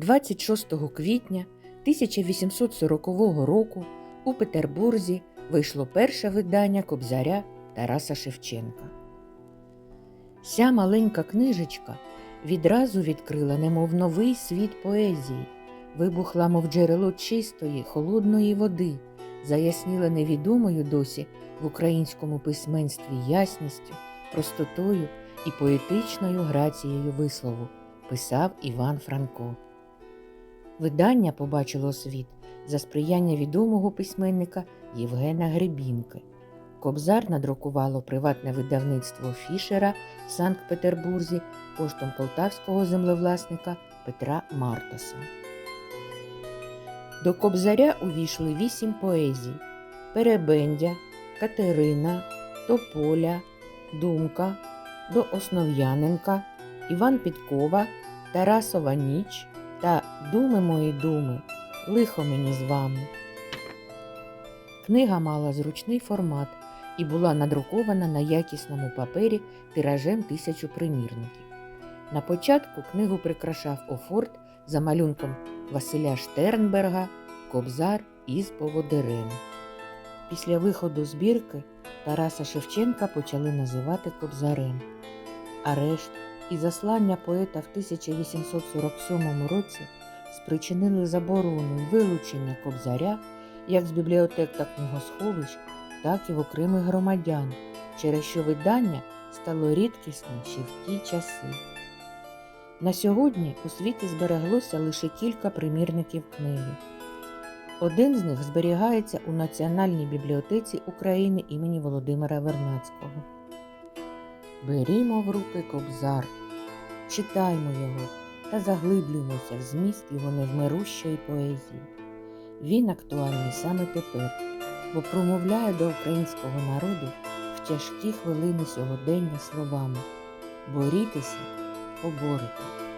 26 квітня 1840 року у Петербурзі вийшло перше видання кобзаря Тараса Шевченка. Ця маленька книжечка відразу відкрила немов новий світ поезії, вибухла, мов джерело чистої, холодної води, заясніла невідомою досі в українському письменстві ясністю, простотою і поетичною грацією вислову, писав Іван Франко. Видання побачило світ за сприяння відомого письменника Євгена Гребінки. Кобзар надрукувало приватне видавництво Фішера в Санкт-Петербурзі коштом полтавського землевласника Петра Мартоса. До Кобзаря увійшли вісім поезій Перебендя, Катерина, Тополя, Думка, до Основ'яненка, Іван Підкова, Тарасова ніч та Думи мої думи, лихо мені з вами. Книга мала зручний формат і була надрукована на якісному папері тиражем тисячу примірників. На початку книгу прикрашав офорт за малюнком Василя Штернберга Кобзар із поводирем. Після виходу збірки Тараса Шевченка почали називати Кобзарем. Арешт і заслання поета в 1847 році спричинили заборону вилучення Кобзаря як з бібліотек та книгосховищ, так і в окремих громадян, через що видання стало рідкісним ще в ті часи. На сьогодні у світі збереглося лише кілька примірників книги. Один з них зберігається у Національній бібліотеці України імені Володимира Вернацького. Берімо в руки кобзар, читаймо його та заглиблюємося в зміст його невмирущої поезії. Він актуальний саме тепер, бо промовляє до українського народу в тяжкі хвилини сьогодення словами Борітеся, поборете.